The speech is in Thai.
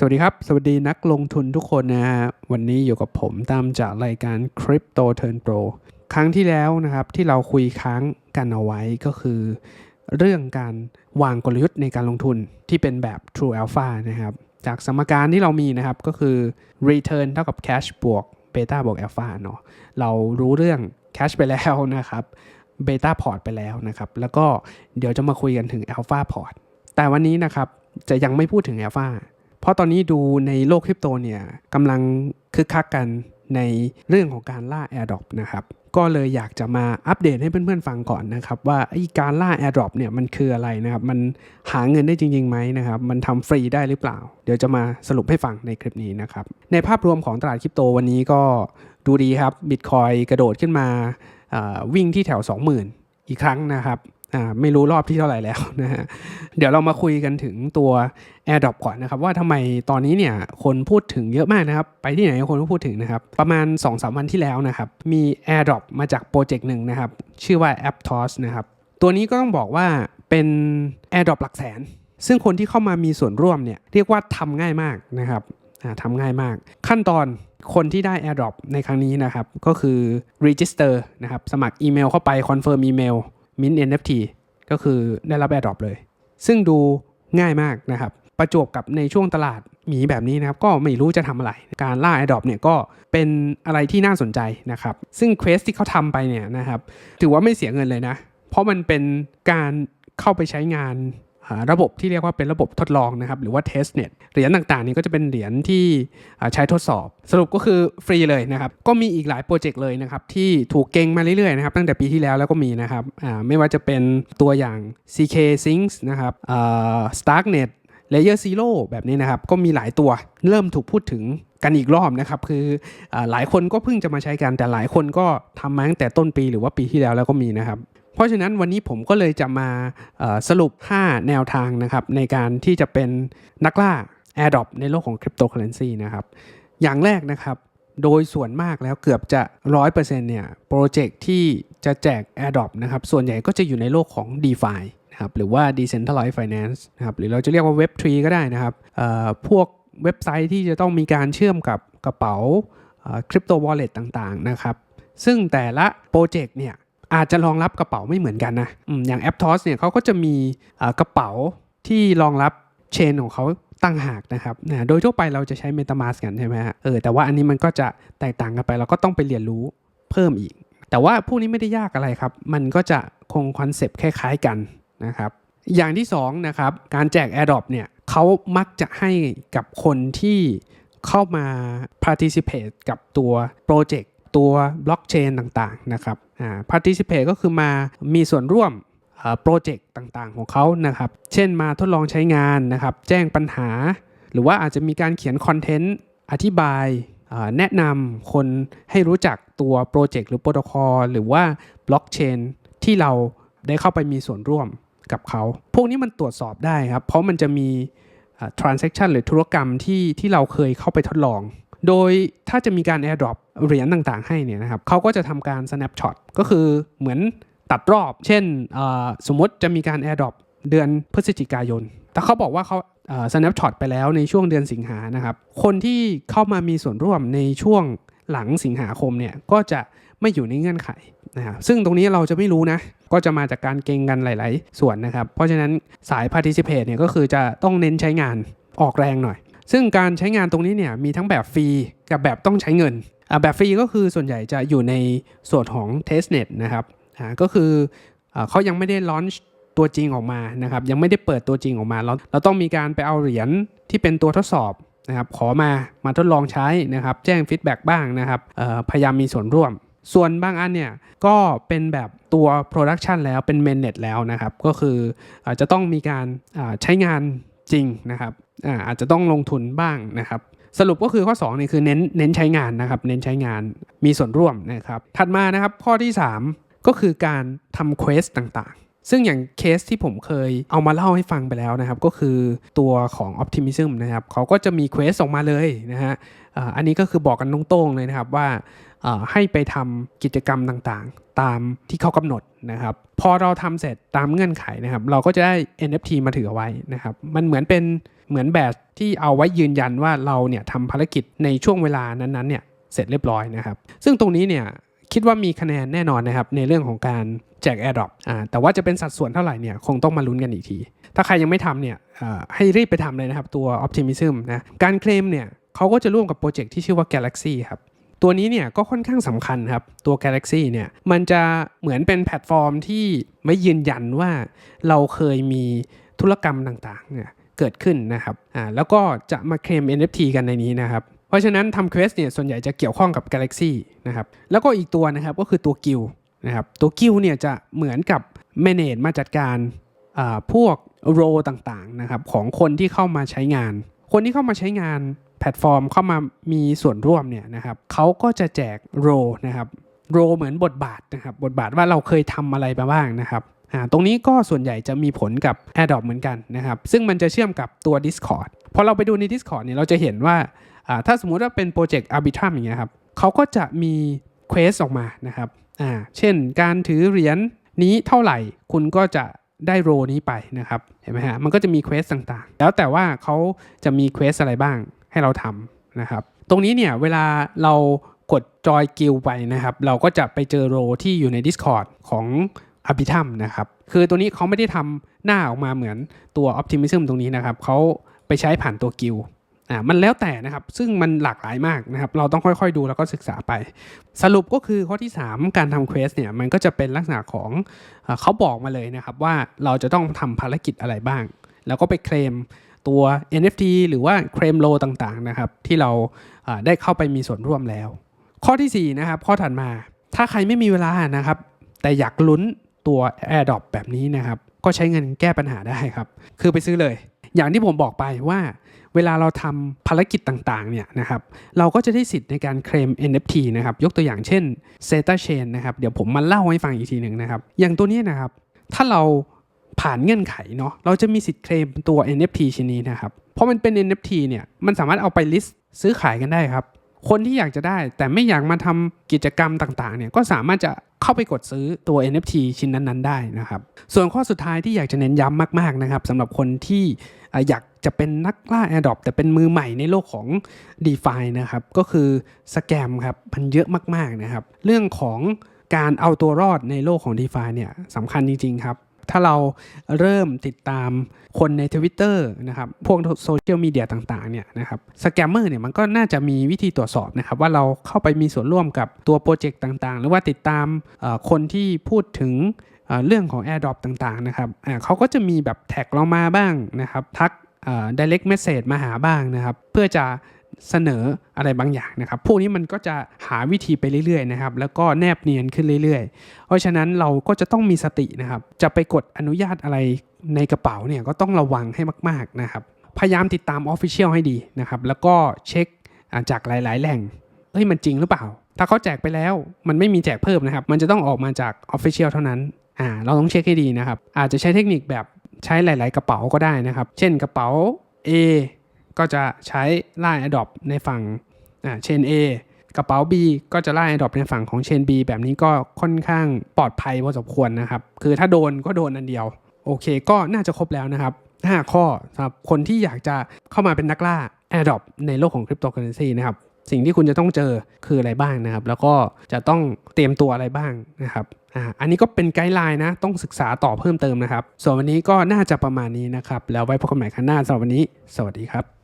สวัสดีครับ สวัสดีนักลงทุนทุกคนนะฮะวันนี้อยู่กับผมตามจากรายการ Crypto Turn Pro ครั้งที่แล้วนะครับที่เราคุยค้างกันเอาไว้ก็คือ เรื่องการวางกลยุทธ์ในการลงทุนที่เป็นแบบ True Alpha นะครับ จากสมการที่เรามีนะครับก็คือ Return เท่ากับ Cash บวก Beta บวก Alpha เนาะเรารู้เรื่อง Cash ไปแล้วนะครับ Beta Port ไปแล้วนะครับ แล้วก็เดี๋ยวจะมาคุยกันถึง Alpha Port แต่วันนี้นะครับจะยังไม่พูดถึง Alpha ราะตอนนี้ดูในโลกคริปโตเนี่ยกำลังคึกคักกันในเรื่องของการล่า AirDrop นะครับ ก็เลยอยากจะมาอัปเดตให้เพื่อนๆฟังก่อนนะครับว่าไอ้การล่า AirDrop เนี่ยมันคืออะไรนะครับ มันหาเงินได้จริงๆไหมนะครับ มันทำฟรีได้หรือเปล่า เดี๋ยวจะมาสรุปให้ฟังในคลิปนี้นะครับ ในภาพรวมของตลาดคริปโตวันนี้ก็ดูดีครับบิตคอยกระโดดขึ้นมาวิ่งที่แถว 20,000 อีกครั้งนะครับ ไม่รู้รอบที่เท่าไหร่แล้วนะฮะเดี๋ยวเรามาคุยกันถึงตัว AirDrop ก่อนนะครับว่าทำไมตอนนี้เนี่ยคนพูดถึงเยอะมากนะครับ ไปที่ไหนคนก็พูดถึงนะครับ ประมาณ 2-3 วันที่แล้วนะครับมี AirDrop มาจากโปรเจกต์หนึ่งนะครับ ชื่อว่า Aptos นะครับ ตัวนี้ก็ต้องบอกว่าเป็น AirDrop หลักแสน ซึ่งคนที่เข้ามามีส่วนร่วมเนี่ยเรียกว่าทำง่ายมากนะครับทำง่ายมาก ขั้นตอนคนที่ได้ AirDrop ในครั้งนี้นะครับก็คือ Register นะครับสมัครอีเมลเข้าไป Confirm อีเมล Mint NFT ก็คือได้รับ AirDrop เลย ซึ่งดูง่ายมากนะครับ ประจบกับในช่วงตลาดหมีแบบนี้นะครับ ก็ไม่รู้จะทำอะไร การล่า AirDrop เนี่ยก็เป็นอะไรที่น่าสนใจนะครับ ซึ่งเควสที่เขาทำไปเนี่ยนะครับ ถือว่าไม่เสียเงินเลยนะ เพราะมันเป็นการเข้าไปใช้งาน ระบบที่เรียกว่าเป็นระบบทดลองนะครับหรือว่า testnet เหรียญต่างๆนี้ก็จะเป็นเหรียญที่ใช้ทดสอบ สรุปก็คือฟรีเลยนะครับ ก็มีอีกหลายโปรเจกต์เลยนะครับที่ถูกเก่งมาเรื่อยๆนะครับตั้งแต่ปีที่แล้วแล้วก็มีนะครับไม่ว่าจะเป็นตัวอย่าง CK Sinks นะครับอ่า Starknet Layer Zero แบบนี้นะครับ ก็มีหลายตัวเริ่มถูกพูดถึงกันอีกรอบนะครับคืออหลายคนก็เพิ่งจะมาใช้กันแต่หลายคนก็ทำมาตั้งแต่ต้นปีหรือว่าปีที่แล้วแล้วก็มีนะครับ เพราะฉะนั้นวันนี้ผมก็เลยจะมาสรุป 5 แนวทางนะครับในการที่จะเป็นนักล่า AirDrop ในโลกของคริปโตเคอเรนซีนะครับอย่างแรกนะครับโดยส่วนมากแล้วเกือบจะ 100%เนี่ยโปรเจกต์ที่จะแจก AirDrop นะครับส่วนใหญ่ก็จะอยู่ในโลกของ DeFi นะครับหรือว่า Decentralized Finance นะครับหรือเราจะเรียกว่า Web3 ก็ได้นะครับพวกเว็บไซต์ที่จะต้องมีการเชื่อมกับกระเป๋าคริปโตวอลเล็ตต่างๆนะครับซึ่งแต่ละโปรเจกต์เนี่ย อาจจะรองรับกระเป๋าไม่เหมือนกันนะอย่าง a p t o s เนี่ยเขาก็จะมีกระเป๋าที่รองรับเชนของเขาตั้งหากนะครับนะโดยทั่วไปเราจะใช้ MetaMask กันใช่ไหมฮะเออแต่ว่าอันนี้มันก็จะแตกต่างกันไป เราก็ต้องไปเรียนรู้เพิ่มอีก แต่ว่าพวกนี้ไม่ได้ยากอะไรครับ มันก็จะคงคอนเซปต์คล้ายๆกันนะครับอย่างที่2นะครับการแจก AirDrop เนี่ยเขามักจะให้กับคนที่เข้ามา participate กับตัวโปรเจกต์ ตัวบล็อกเชนต่างๆนะครับอ่า participate ก็คือมามีส่วนร่วมโปรเจกต์ต่างๆของเขานะครับ เช่นมาทดลองใช้งานนะครับ แจ้งปัญหา หรือว่าอาจจะมีการเขียนคอนเทนต์อธิบายอ่าแนะนำคนให้รู้จักตัวโปรเจกต์หรือโปรโตคอลหรือว่าบล็อกเชนที่เราได้เข้าไปมีส่วนร่วมกับเขา พวกนี้มันตรวจสอบได้ครับ เพราะมันจะมีอ่า transaction หรือธุรกรรมที่ที่เราเคยเข้าไปทดลอง โดยถ้าจะมีการ airdrop เหรียญต่างๆ ให้เนี่ยนะครับเขาก็จะทำการ snapshot ก็คือเหมือนตัดรอบ เช่นสมมติจะมีการ airdrop เดือนพฤศจิกายน แต่เขาบอกว่าเขาอ่า snapshot ไปแล้วในช่วงเดือนสิงหานะครับ คนที่เข้ามามีส่วนร่วมในช่วงหลังสิงหาคมเนี่ยก็จะไม่อยู่ในเงื่อนไขนะครับซึ่งตรงนี้เราจะไม่รู้นะ ก็จะมาจากการเก่งกันหลาย ๆ ส่วนนะครับ เพราะฉะนั้นสาย participate เนี่ยก็คือจะต้องเน้นใช้งานออกแรงหน่อย ซึ่งการใช้งานตรงนี้เนี่ยมีทั้งแบบฟรีกับแบบต้องใช้เงิน แบบฟรีก็คือส่วนใหญ่จะอยู่ในส่วนของ testnet นะครับก็คือเขายังไม่ได้ launch ตัวจริงออกมานะครับยังไม่ได้เปิดตัวจริงออกมาเราเราต้องมีการไปเอาเหรียญที่เป็นตัวทดสอบนะครับขอมามาทดลองใช้นะครับแจ้งฟีดแบ็กบ้างนะครับพยายามมีส่วนร่วม ส่วนบางอันเนี่ยก็เป็นแบบตัว Production แล้วเป็น Mainnet แล้วนะครับก็คืออจะต้องมีการใช้งาน จริงนะครับอาอาจจะต้องลงทุนบ้างนะครับ สรุปก็คือข้อ2นี่คือเน้นเน้นใช้งานนะครับ เน้นใช้งานมีส่วนร่วมนะครับ ถัดมานะครับข้อที่ 3 ก็คือการทำเควสต่าง ซึ่งอย่างเคสที่ผมเคยเอามาเล่าให้ฟังไปแล้วนะครับ ก็คือตัวของ Optimism นะครับเขาก็จะมีเควสออกมาเลยนะฮะอันนี้ก็คือบอกกันตรงๆเลยนะครับว่าให้ไปทำกิจกรรมต่างๆ ตามที่เขากำหนดนะครับ พอเราทำเสร็จตามเงื่อนไขนะครับ เราก็จะได้ NFT มาถือไว้นะครับ มันเหมือนเป็นเหมือนแบตที่เอาไว้ยืนยันว่าเราเนี่ยทำภารกิจในช่วงเวลานั้นๆเนี่ยเสร็จเรียบร้อยนะครับ ซึ่งตรงนี้เนี่ย คิดว่ามีคะแนนแน่นอนนะครับ ในเรื่องของการแจก AirDrop อ่าแต่ว่าจะเป็นสัดส่วนเท่าไหร่เนี่ยคงต้องมาลุ้นกันอีกที ถ้าใครยังไม่ทำเนี่ยอ่าให้รีบไปทำเลยนะครับตัว Optimism นะการเคลมเนี่ยเขาก็จะร่วมกับโปรเจกต์ที่ชื่อว่า Galaxy ครับตัวนี้เนี่ยก็ค่อนข้างสำคัญครับ ตัว Galaxy เนี่ยมันจะเหมือนเป็นแพลตฟอร์มที่ไม่ยืนยันว่าเราเคยมีธุรกรรมต่างๆเนี่ยเกิดขึ้นนะครับอ่าแล้วก็จะมาเคลม NFT กันในนี้นะครับ เพราะฉะนั้นทำเควสเนี่ยส่วนใหญ่จะเกี่ยวข้องกับ Galaxy นะครับแล้วก็อีกตัวนะครับก็คือตัวกิลนะครับตัวกิลเนี่ยจะเหมือนกับ manage มาจัดการพวกโรต่างๆนะครับของคนที่เข้ามาใช้งาน คนที่เข้ามาใช้งานแพลตฟอร์มเข้ามามีส่วนร่วมเนี่ยนะครับเขาก็จะแจกโรนะครับโรเหมือนบทบาทนะครับบทบาทว่าเราเคยทำอะไรมาบ้างนะครับตรงนี้ก็ส่วนใหญ่จะมีผลกับ AirDrop เหมือนกันนะครับซึ่งมันจะเชื่อมกับตัว Discord พอเราไปดูใน Discord เนี่ยเราจะเห็นว่า ถ้าสมมุติว่าเป็นโปรเจกต์ Arbitrum อย่างเงี้ยครับเขาก็จะมีเควสออกมานะครับอ่าเช่นการถือเหรียญนี้เท่าไหร่ คุณก็จะได้โรนี้ไปนะครับเห็นไหมฮะมันก็จะมีเควสต่างๆ แล้วแต่ว่าเขาจะมีเควสอะไรบ้างให้เราทำนะครับตรงนี้เนี่ยเวลาเรากดจอยกิลไปนะครับ เราก็จะไปเจอโรที่อยู่ใน Discord ของ a r b i t r u m นะครับ คือตัวนี้เขาไม่ได้ทำหน้าออกมาเหมือนตัว Optimism ตรงนี้นะครับเขาไปใช้ผ่านตัวกิล อ่ามันแล้วแต่นะครับ ซึ่งมันหลากหลายมากนะครับ เราต้องค่อยๆดูแล้วก็ศึกษาไป สรุปก็คือข้อที่ 3 การทำเควสเนี่ยมันก็จะเป็นลักษณะของเอเขาบอกมาเลยนะครับว่าเราจะต้องทำภารกิจอะไรบ้าง แล้วก็ไปเคลมตัว NFT หรือว่าเคลมโลต่างๆนะครับที่เราได้เข้าไปมีส่วนร่วมแล้ว ข้อทีสี่4นะครับข้อถัดมาถ้าใครไม่มีเวลานะครับ แต่อยากลุ้นตัว AirDrop แบบนี้นะครับ ก็ใช้เงินแก้ปัญหาได้ครับ คือไปซื้อเลย อย่างที่ผมบอกไปว่า เวลาเราทำภารกิจต่างๆเนี่ยนะครับเราก็จะได้สิทธิ์ในการเคลม NFT นะครับยกตัวอย่างเช่น Zeta Chain นะครับเดี๋ยวผมมาเล่าให้ฟังอีกทีหนึ่งนะครับอย่างตัวนี้นะครับถ้าเราผ่านเงื่อนไขเนาะเราจะมีสิทธิ์เคลมตัว NFT ชิ้นนี้นะครับเพราะมันเป็น NFT เนี่ยมันสามารถเอาไปลิสต์ซื้อขายกันได้ครับคนที่อยากจะได้แต่ไม่อยากมาทำกิจกรรมต่างๆเนี่ยก็สามารถจะเข้าไปกดซื้อตัว NFT ชิ้นนั้นๆ ได้นะครับ ส่วนข้อสุดท้ายที่อยากจะเน้นย้ำมากๆนะครับสำหรับคนที่อยาก จะเป็นนักล่า AirDrop แต่เป็นมือใหม่ในโลกของ d e f i นะครับ ก็คือสแกมครับ มันเยอะมากๆนะครับ เรื่องของการเอาตัวรอดในโลกของ d e f i เนี่ยสำคัญจริง ๆ ครับ ถ้าเราเริ่มติดตามคนใน Twitter นะครับ พวกโซเชียลมีเดียต่างๆเนี่ยนะครับสแกมเมอร์เนี่ยมันก็น่าจะมีวิธีตรวจสอบนะครับ ว่าเราเข้าไปมีส่วนร่วมกับตัวโปรเจกต์ต่างๆ หรือว่าติดตามคนที่พูดถึงเรื่องของ AirDrop ต่างๆนะครับเขาก็จะมีแบบแท็กเรามาบ้างนะครับ ทัก direct message มาหาบ้างนะครับ เพื่อจะเสนออะไรบางอย่างนะครับ พวกนี้มันก็จะหาวิธีไปเรื่อยๆนะครับ แล้วก็แนบเนียนขึ้นเรื่อยๆ เพราะฉะนั้นเราก็จะต้องมีสตินะครับ จะไปกดอนุญาตอะไรในกระเป๋าเนี่ยก็ต้องระวังให้มากๆนะครับ พยายามติดตาม Official ให้ดีนะครับ แล้วก็เช็คจากหลายๆ แหล่ง เฮ้ยมันจริงหรือเปล่า ถ้าเขาแจกไปแล้วมันไม่มีแจกเพิ่มนะครับ มันจะต้องออกมาจาก Official เท่านั้น อ่า เราต้องเช็คให้ดีนะครับ อาจจะใช้เทคนิคแบบ ใช้หลาย ๆ กระเป๋าก็ได้นะครับ เช่นกระเป๋า A ก็จะใช้ล่า Adopt ในฝั่งอ่าเชน A กระเป๋า B ก็จะล่า Adopt ในฝั่งของเชน B แบบนี้ก็ค่อนข้างปลอดภัยพอสมควรนะครับ คือถ้าโดนก็โดนอันเดียว โอเค ก็น่าจะครบแล้วนะครับ 5 ข้อสำหรับคนที่อยากจะเข้ามาเป็นนักล่า Adopt ในโลกของคริปโตเคอเรนซีนะครับสิ่งที่คุณจะต้องเจอคืออะไรบ้างนะครับ แล้วก็จะต้องเตรียมตัวอะไรบ้างนะครับ อันนี้ก็เป็นไกด์ไลน์นะ ต้องศึกษาต่อเพิ่มเติมนะครับ ส่วนวันนี้ก็น่าจะประมาณนี้นะครับ แล้วไว้พบกันใหม่ครั้งหน้าสำหรับวันนี้ สวัสดีครับ